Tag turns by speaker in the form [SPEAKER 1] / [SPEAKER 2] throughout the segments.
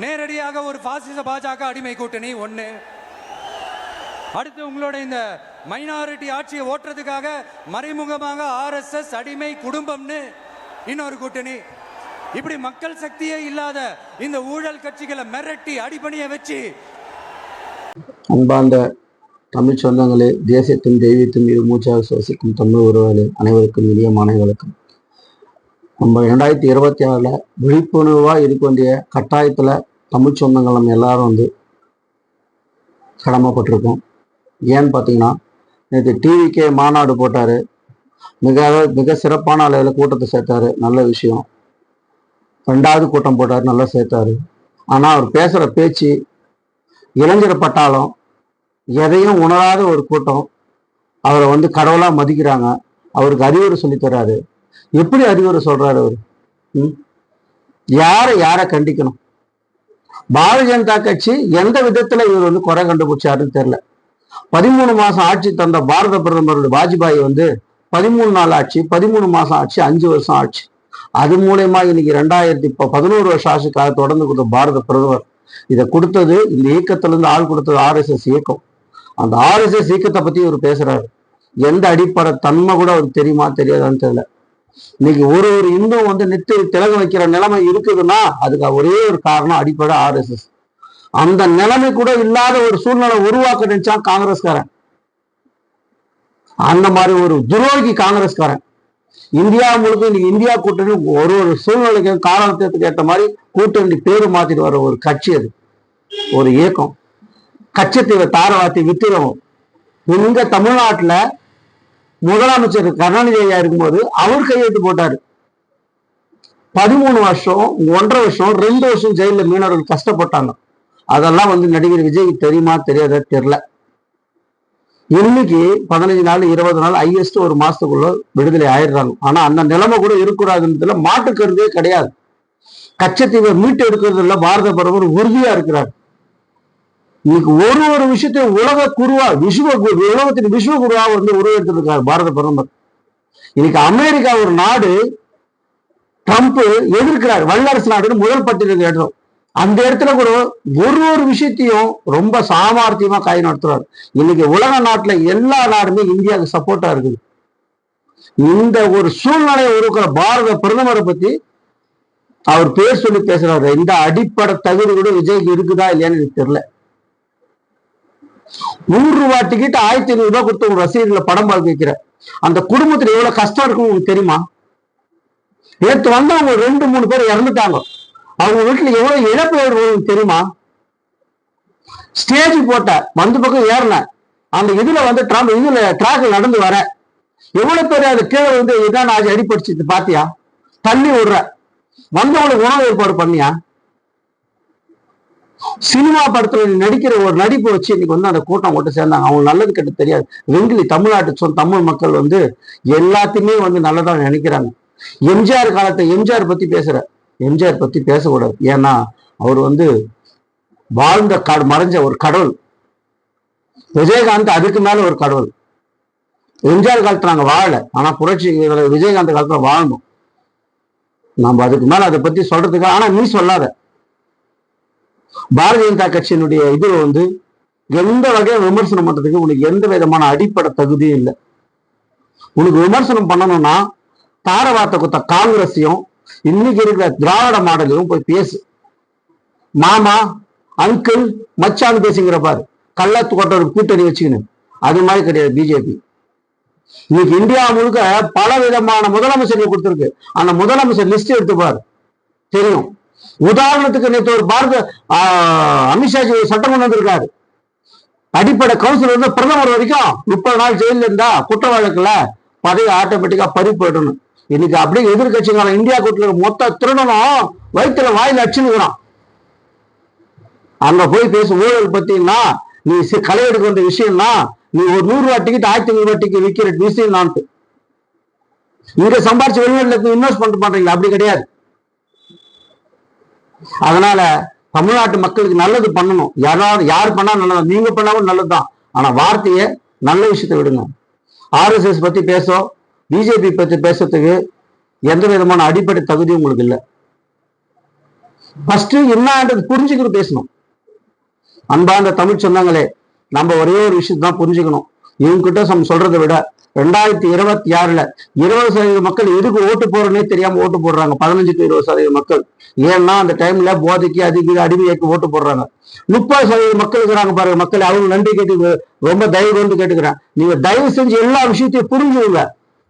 [SPEAKER 1] நேரடியாக ஒரு பாசிச பாஜக அடிமை கூட்டணி ஒன்று அடுத்து உங்களோட இந்த மைனாரிட்டி ஆட்சியை ஓட்டுறதுக்காக மறைமுகமாக ஆர்எஸ்எஸ் அடிமை குடும்பம்னு இன்னொரு கூட்டணி. இப்படி மக்கள் சக்தியே இல்லாத இந்த ஊழல் கட்சிகளை மிரட்டி அடிப்பணிய வச்சு.
[SPEAKER 2] அன்பார்ந்த தமிழ் சொந்தங்களே தேசத்தின் தெய்வத்தின் மீது மூச்சாக சுவாசிக்கும் தமிழ் உறவுகளே அனைவருக்கும் இனிய மாணவர்களுக்கும் நம்ம ரெண்டாயிரத்தி இருபத்தி ஆறில் விழிப்புணர்வாக இருக்க வேண்டிய கட்டாயத்தில் தமிழ் சொந்தங்கள் நம்ம எல்லாரும் வந்து கடமைப்பட்டிருக்கோம் ஏன்னு பார்த்தீங்கன்னா நேற்று டிவிக்கே மாநாடு போட்டார். மிக மிக சிறப்பான அளவில் கூட்டத்தை சேர்த்தாரு. நல்ல விஷயம். ரெண்டாவது கூட்டம் போட்டார் நல்லா சேர்த்தாரு. ஆனால் அவர் பேசுகிற பேச்சு இளைஞர் பட்டாலும் எதையும் உணராத ஒரு கூட்டம். அவரை வந்து கடவுளாக மதிக்கிறாங்க. அவருக்கு அறிவுரை சொல்லித்தராரு எப்படி அறிவுரை சொல்றாரு அவர்? யாரை யாரை கண்டிக்கணும்? பாரதிய ஜனதா கட்சி எந்த விதத்துல இவர் வந்து குறை கண்டுபிடிச்சாருன்னு தெரியல. பதிமூணு மாசம் ஆட்சி தந்த பாரத பிரதமர் வாஜ்பாய் வந்து பதிமூணு நாள் ஆட்சி பதிமூணு மாசம் ஆட்சி அஞ்சு வருஷம் ஆட்சி. அது மூலயமா இன்னைக்கு ரெண்டாயிரத்தி இப்போ பதினோரு வருஷம் ஆட்சிக்காக தொடர்ந்து கொடுத்த பாரத பிரதமர் இதை கொடுத்தது இந்த இயக்கத்துல இருந்து ஆள் கொடுத்தது ஆர்எஸ்எஸ் இயக்கம். அந்த ஆர்எஸ்எஸ் இயக்கத்தை பத்தி இவர் பேசுறாரு. எந்த அடிப்படை தன்மை கூட அவருக்கு தெரியுமா தெரியாதான்னு தெரியல. இன்னைக்கு ஒரு ஒரு இந்து வந்து நித்து திலகம் வைக்கிற நிலைமை இருக்குதுன்னா அதுக்கு ஒரே ஒரு காரணம் அடிப்படை ஆர்எஸ்எஸ். அந்த நிலைமை கூட இல்லாத ஒரு சூழ்நிலை உருவாக்க நினைச்சான் காங்கிரஸ்காரன். அந்த மாதிரி ஒரு துரோகி காங்கிரஸ்காரன். இந்தியா முழுக்க இன்னைக்கு இந்தியா கூட்டணி ஒரு ஒரு சூழ்நிலைக்கு காலத்துக்கு ஏற்ற மாதிரி கூட்டணி பேரு மாத்திட்டு வர ஒரு கட்சி அது. ஒரு இயக்கம். கச்சத்தீவை தாரவாத்தி வித்துறவும் இங்க தமிழ்நாட்டுல முதலமைச்சர் கருணாநிதி ஐயா இருக்கும்போது அவர் கையெழுத்து போட்டாரு. பதிமூணு வருஷம் ஒன்றரை வருஷம் ரெண்டு வருஷம் ஜெயில மீனவர்கள் கஷ்டப்பட்டாங்க. அதெல்லாம் வந்து நடிகர் விஜய்க்கு தெரியுமா தெரியாத? தெரியல. இன்னைக்கு பதினஞ்சு நாள் இருபது நாள் ஹையஸ்ட் ஒரு மாசத்துக்குள்ள விடுதலை ஆயிடுறாங்க. ஆனா அந்த நிலைமை கூட இருக்கக்கூடாதுன்றதுல மாட்டு கருதே கிடையாது. கச்சத்தீவை மீட்டு எடுக்கிறதுல பாரத பிரதமர் உறுதியா இருக்கிறார். இன்னைக்கு ஒரு ஒரு விஷயத்தையும் உலக குருவா விஸ்வ குரு உலகத்தின் விஸ்வ குருவா வந்து உருவெடுத்திருக்காரு பாரத பிரதமர். இன்னைக்கு அமெரிக்கா ஒரு நாடு ட்ரம்ப் எதிர்க்கிறார் வல்லரசு நாடுன்னு முதல் பட்டியலுக்கு எடுத்தோம் அந்த இடத்துல கூட ஒரு ஒரு விஷயத்தையும் ரொம்ப சாமார்த்தியமா கை நடத்துறாரு. இன்னைக்கு உலக நாட்டுல எல்லா நாடுமே இந்தியாவுக்கு சப்போர்ட்டா இருக்குது. இந்த ஒரு சூழ்நிலையை உருவாக்குற பாரத பிரதமரை பத்தி அவர் பேர் சொல்லி பேசுறாரு. இந்த அடிப்படை தகுதி கூட விஜய்க்கு இருக்குதா இல்லையான்னு எனக்கு தெரியல. நூறு ரூபாய் டிக்கெட் ஆயிரத்தி ஐநூறு ரூபாய் கொடுத்து ஒரு ரசீதுல படம் பார்க்க வைக்கிற அந்த குடும்பத்துல எவ்வளவு கஷ்டம் இருக்கும் உங்களுக்கு தெரியுமா? நேற்று வந்தவங்க ரெண்டு மூணு பேர் இறந்துட்டாங்க. அவங்க வீட்டுல எவ்வளவு இழப்பு ஏற்படும் உங்களுக்கு தெரியுமா? ஸ்டேஜ் போட்ட வந்து பக்கம் ஏறினேன் அந்த இதுல வந்து ட்ராம் இதுல ட்ராக்ல நடந்து வர. எவ்வளவு பேர் அது கீழே வந்து இதான் ஆச்சு அடிப்படிச்சு பாத்தியா தள்ளி விடுற. வந்தவங்களுக்கு உணவு ஏற்பாடு பண்ணியா? சினிமா படத்துல நீ நடிக்கிற ஒரு நடிப்பு வச்சு இன்னைக்கு வந்து அந்த கூட்டம் கொண்டு சேர்ந்தாங்க. அவங்க நல்லது கெட்டு தெரியாது. வெங்கிலி தமிழ்நாட்டு சொல் தமிழ் மக்கள் வந்து எல்லாத்தையுமே வந்து நல்லதா நினைக்கிறாங்க. எம்ஜிஆர் காலத்தை எம்ஜிஆர் பத்தி பேசுற. எம்ஜிஆர் பத்தி பேசக்கூடாது. ஏன்னா அவர் வந்து வாழ்ந்த கட மறைஞ்ச ஒரு கடவுள். விஜயகாந்த் அதுக்கு மேல ஒரு கடவுள். எம்ஜிஆர் காலத்துல நாங்க வாழல. ஆனா புரட்சி விஜயகாந்த் காலத்துல வாழணும் நம்ம அதுக்கு மேல அதை பத்தி சொல்றதுக்கு ஆனா நீ சொல்லாத. பாரதிய ஜனதா கட்சியினுடைய இது வந்து எந்த வகையான விமர்சனம் பண்றதுக்கு உனக்கு எந்த விதமான அடிப்படை தகுதியும் இல்லை. உனக்கு விமர்சனம் பண்ணணும்னா தாரவாத்த குத்த காங்கிரஸையும் இன்னைக்கு இருக்கிற திராவிட மாடலையும் போய் பேசு. மாமா அங்கிள் மச்சான் பேசுங்கிற பாரு. கள்ளத்து கொட்ட ஒரு கூட்டணி வச்சுக்கின்னு அது மாதிரி கிடையாது பிஜேபி இன்னைக்கு இந்தியா முழுக்க பல விதமான முதலமைச்சர்கள் கொடுத்திருக்கு. அந்த முதலமைச்சர் லிஸ்ட் எடுத்து பாரு. தெரியும். உதாரணத்துக்கு நேற்று ஒரு பாரத ஆஹ், அமித்ஷாஜி சட்டம் கொண்டு வந்திருக்காரு. அடிப்படை கவுன்சில் வந்து பிரதமர் வரைக்கும் முப்பது நாள் ஜெயில இருந்தா குற்ற வழக்குல பதவி ஆட்டோமேட்டிக்கா பறி போயிடணும். இன்னைக்கு அப்படியே எதிர்கட்சிக்கான இந்தியா கூட்டில மொத்த திருடனும் வயிற்றுல வாயில அச்சுனுக்குறான் அங்க போய் பேசும் ஊழல் பத்தினா நீ களை எடுக்க வந்த விஷயம்னா நீ ஒரு நூறு ரூபா டிக்கெட் ஆயிரத்தி ஐநூறு ரூபா டிக்கெட் விற்கிற விஷயம் நான் இங்க சம்பாரிச்சு வெளிநாட்டுல இன்வெஸ்ட்மெண்ட் பண்றீங்களா அப்படி கிடையாது. அதனால தமிழ்நாட்டு மக்களுக்கு நல்லது பண்ணணும். யாராவது யார் பண்ணா நல்லது நீங்க பண்ணாலும் நல்லதுதான். ஆனா வார்த்தையை நல்ல விஷயத்தை விடுங்க. ஆர்எஸ்எஸ் பத்தி பேச பிஜேபி பத்தி பேசுறதுக்கு எந்த விதமான அடிப்படை தகுதியும் உங்களுக்கு இல்லை. ஃபர்ஸ்ட் என்னன்றது புரிஞ்சுக்கிட்டு பேசணும். அன்பார்ந்த தமிழ் சொன்னாங்களே நம்ம ஒரே ஒரு விஷயத்தான் புரிஞ்சுக்கணும். இவங்க கிட்ட நம்ம சொல்றதை விட ரெண்டாயிரத்தி இருபத்தி ஆறுல இருபது சதவீத மக்கள் எதுக்கு ஓட்டு போறோன்னே தெரியாம ஓட்டு போடுறாங்க. பதினஞ்சுக்கு இருபது சதவீத மக்கள். ஏன்னா அந்த டைம்ல போதைக்கு அதிக அடிமையாக்கி ஓட்டு போடுறாங்க. முப்பது சதவீத மக்கள் இருக்கிறாங்க பாருங்க மக்கள். அவங்க நன்றி கேட்டு ரொம்ப தயவு கொண்டு கேட்டுக்கிறேன். நீங்க தயவு செஞ்சு எல்லா விஷயத்தையும் புரிஞ்சுங்க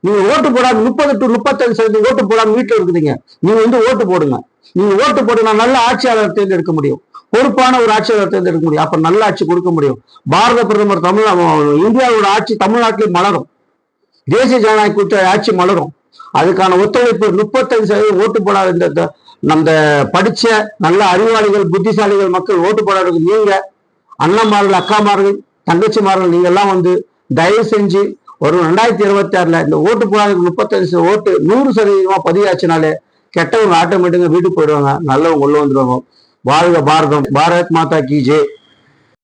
[SPEAKER 2] நீங்க ஓட்டு போடாம முப்பது டு முப்பத்தஞ்சு சதவீதம் ஓட்டு போடாம வீட்டுல இருக்குதுங்க நீங்க வந்து ஓட்டு போடுங்க. நீங்க ஓட்டு போடுங்க நல்ல ஆட்சியாளர் தேர்ந்தெடுக்க முடியும். பொறுப்பான ஒரு ஆட்சியாளர் தேர்ந்தெடுக்க முடியும். அப்ப நல்ல ஆட்சி கொடுக்க முடியும். பாரத பிரதமர் தமிழ் இந்தியாவோட ஆட்சி தமிழ்நாட்டில் மலரும். தேசிய ஜனநாயக கூட்டணி ஆட்சி மலரும். அதுக்கான ஒத்துழைப்பு முப்பத்தஞ்சு சதவீதம் ஓட்டு போடாத இந்த நம்ம படிச்ச நல்ல அறிவாளிகள் புத்திசாலிகள் மக்கள் ஓட்டு போடாததுக்கு நீங்க. அண்ணன்மார்கள் அக்காமார்கள் தங்கச்சிமார்கள் நீங்க எல்லாம் வந்து தயவு செஞ்சு ஒரு ரெண்டாயிரத்தி இருபத்தி ஆறுல இந்த ஓட்டு போடாத முப்பத்தஞ்சு ஓட்டு நூறு சதவீதமா பதிவாச்சுனாலே கெட்டவங்க ஆட்டோமேட்டிக்கா வீட்டுக்கு போயிடுவாங்க. நல்லவங்க உள்ள வந்துடுவாங்க. வாழ்க பாரதம். பாரத் மாதா கி ஜே